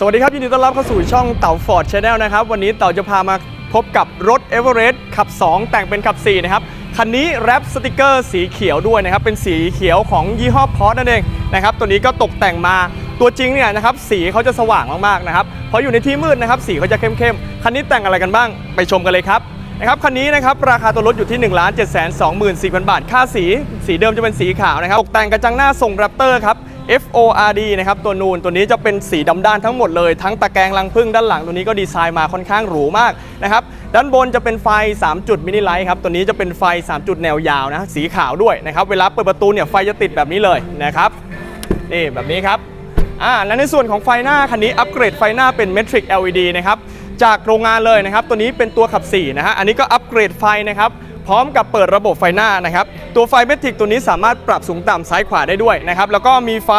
สวัสดีครับ ยินดีต้อนรับเข้าสู่ช่องเต่าฟอร์ดชาแนลนะครับ วันนี้เต่าจะพามาพบกับรถ e v e r e s t ขับ 2 แต่งเป็นขับ 4 นะครับ คันนี้แรปสติกเกอร์สีเขียวด้วยนะครับ เป็นสีเขียวของยี่ห้อพอร์นั่นเองนะครับ ตัวนี้ก็ตกแต่งมาตัวจริงเนี่ยนะครับ สีเขาจะสว่างมากๆนะครับเพราะอยู่ในที่มืดนะครับ สีเขาจะเข้มๆ คันนี้แต่งอะไรกันบ้างไปชมกันเลยครับนะครับคันนี้นะครับราคาตัวรถอยู่ที่1 7 2 4 0 0 0 บาท ค่าสี สีเดิมจะเป็นสีขาวนะครับตกแต่งกระจังหน้าทรงแรปเตอร์ครับ FORD นะครับตัวนูนตัวนี้จะเป็นสีดำด้านทั้งหมดเลยทั้งตะแกรงลังพึ่งด้านหลังตัวนี้ก็ดีไซน์มาค่อนข้างหรูมากนะครับด้านบนจะเป็นไฟ 3 จุดมินิไลท์ครับตัวนี้จะเป็นไฟ 3 จุดแนวยาวนะสีขาวด้วยนะครับเวลาเปิดประตูเนี่ยไฟจะติดแบบนี้เลยนะครับนี่แบบนี้ครับอ่าและในส่วนของไฟหน้าคันนี้อัปเกรดไฟหน้าเป็น Metric LED นะครับจากโรงงานเลยนะครับตัวนี้เป็นตัวขับ4นะฮะอันนี้ก็อัปเกรดไฟนะครับ พร้อมกับเปิดระบบไฟหน้านะครับ ตัวไฟเมทิคตัวนี้สามารถปรับสูงต่ำซ้ายขวาได้ด้วยนะครับ แล้วก็มีไฟ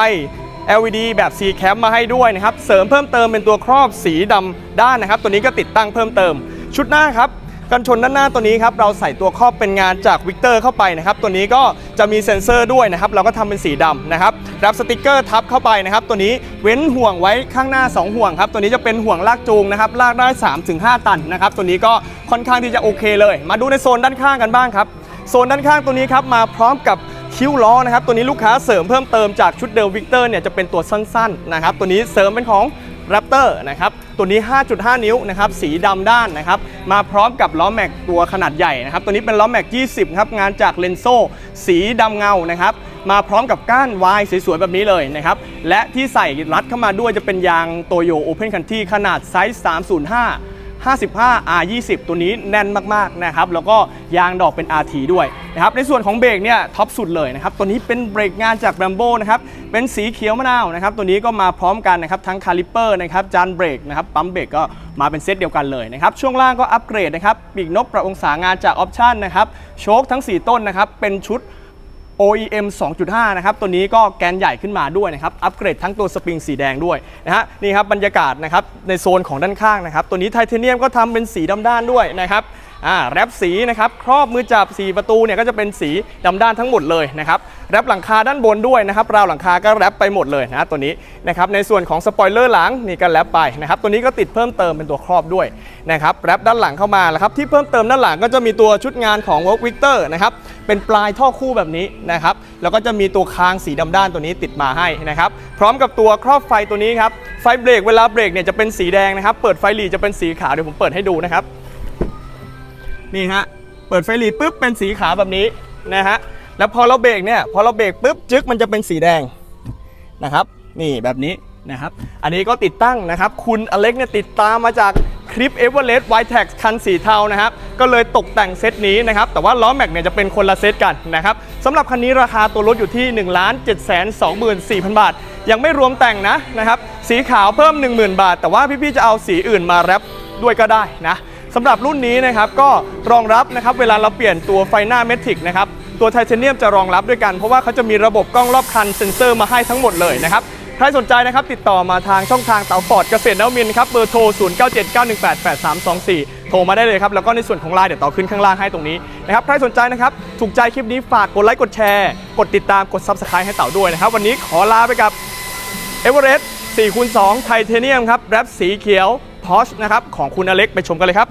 LED แบบ C cam มาให้ด้วยนะครับ เสริมเพิ่มเติมเป็นตัวครอบสีดำด้านนะครับ ตัวนี้ก็ติดตั้งเพิ่มเติม ชุดหน้าครับ กันชนด้านหน้าตัวนี้ครับเราใส่ตัวครอบเป็นงานจากวิกเตอร์เข้าไปนะครับตัวนี้ก็จะมีเซ็นเซอร์ด้วยนะครับเราก็ทำเป็นสีดำนะครับรับสติกเกอร์ทับเข้าไปนะครับตัวนี้เว้นห่วงไว้ข้างหน้า 2 ห่วงครับตัวนี้จะเป็นห่วงลากจูงนะครับลากได้ 3-5 ตันนะครับตัวนี้ก็ค่อนข้างที่จะโอเคเลย มาดูในโซนด้านข้างกันบ้างครับโซนด้านข้างตัวนี้ครับมาพร้อมกับ คิ้วล้อนะครับตัวนี้ลูกค้าเสริมเพิ่มเติมจากชุดเดิมวิกเตอร์เนี่ยจะเป็นตัวสั้นๆนะครับตัวนี้เสริมเป็นของแรปเตอร์นะครับตัวนี้ 5.5 นิ้วนะครับสีดำด้านนะครับมาพร้อมกับล้อแม็กตัวขนาดใหญ่นะครับตัวนี้เป็นล้อแม็ก 20ครับงานจากเลนโซสีดำเงานะครับมาพร้อมกับก้านวายสวยๆแบบนี้เลยนะครับและที่ใส่รัดเข้ามาด้วยจะเป็นยางโตโยโอเพนคันที่ขนาดไซส์ 305 55 R20 ตัวนี้แน่นมากๆนะครับแล้วก็ยางดอกเป็น RT ด้วยนะครับในส่วนของเบรกเนี่ยท็อปสุดเลยนะครับตัวนี้เป็นเบรกงานจาก Brembo นะครับเป็นสีเขียวมะนาวนะครับตัวนี้ก็มาพร้อมกันนะครับทั้งคาลิปเปอร์นะครับจานเบรกนะครับปั๊มเบรกก็มาเป็นเซตเดียวกันเลยนะครับช่วงล่างก็อัปเกรดนะครับปีกนกปรับองศางานจากออปชั่นนะครับโชคทั้ง 4 ต้นนะครับเป็นชุด OEM 2.5 นะครับ ตัวนี้ก็แกนใหญ่ขึ้นมาด้วยนะครับ อัปเกรดทั้งตัวสปริงสีแดงด้วยนะฮะ นี่ครับบรรยากาศนะครับในโซนของด้านข้างนะครับ ตัวนี้ไทเทเนียมก็ทำเป็นสีดำด้านด้วยนะครับ อ่าแรปสีนะครับครอบมือจับ 4 ประตูเนี่ยก็จะเป็นสีดำด้านทั้งหมดเลยนะครับแรปหลังคาด้านบนด้วยนะครับราวหลังคาก็แรปไปหมดเลยนะตัวนี้นะครับในส่วนของสปอยเลอร์หลังนี่ก็แรปไปนะครับตัวนี้ก็ติดเพิ่มเติมเป็นตัวครอบด้วยนะครับแรปด้านหลังเข้ามาแล้วครับที่เพิ่มเติมด้านหลังก็จะมีตัวชุดงานของ Work Victor นะครับเป็นปลายท่อคู่แบบนี้นะครับแล้วก็จะมีตัวคางสีดำด้านตัวนี้ติดมาให้นะครับพร้อมกับตัวครอบไฟตัวนี้ครับไฟเบรกเวลาเบรกเนี่ยจะเป็นสีแดงนะครับเปิดไฟหลีจะเป็นสีขาวเดี๋ยวผมเปิดให้ดูนะครับ นี่ฮะเปิดไฟหลีปุ๊บเป็นสีขาวแบบนี้นะฮะแล้วพอเราเบรกเนี่ยพอเราเบรกปุ๊บจึ๊กมันจะเป็นสีแดงนะครับ นี่แบบนี้นะครับ อันนี้ก็ติดตั้งนะครับ คุณอเล็กเนี่ยติดตามมาจากคลิป e v e r e s t White Tax คันสีเทานะครับ ก็เลยตกแต่งเซตนี้นะครับ แต่ว่าล้อแม็กเนี่ยจะเป็นคนละเซตกันนะครับสำหรับคันนี้ราคาตัวรถอยู่ที่ 1 7 2 4 0 0 0 บาท ยังไม่รวมแต่งนะนะครับ สีขาวเพิ่ม 10,000 บาท แต่ว่าพี่ๆจะเอาสีอื่นมาแรปด้วยก็ได้นะ สำหรับรุ่นนี้นะครับก็รองรับนะครับเวลาเราเปลี่ยนตัวไฟหน้าเมทิกนะครับตัวไทเทเนียมจะรองรับด้วยกัน เพราะว่าเขาจะมีระบบกล้องรอบคันเซ็นเซอร์มาให้ทั้งหมดเลยนะครับใครสนใจนะครับติดต่อมาทางช่องทางเตาฟอร์ดเกษตรนวมินครับเบอร์โทร 0979188324 โทรมาได้เลยครับ แล้วก็ในส่วนของไลน์เดี๋ยวต่อขึ้นข้างล่างให้ตรงนี้นะครับใครสนใจนะครับ ถูกใจคลิปนี้ฝากกดไลค์กดแชร์ กดติดตามกด Subscribe ให้เต่าด้วยนะครับ วันนี้ขอลาไปกับเอเวอเรสต์4คูณ2ไทเทเนียมครับแรปสีเขียว พอชนะครับของคุณอเล็กไปชมกันเลยครับ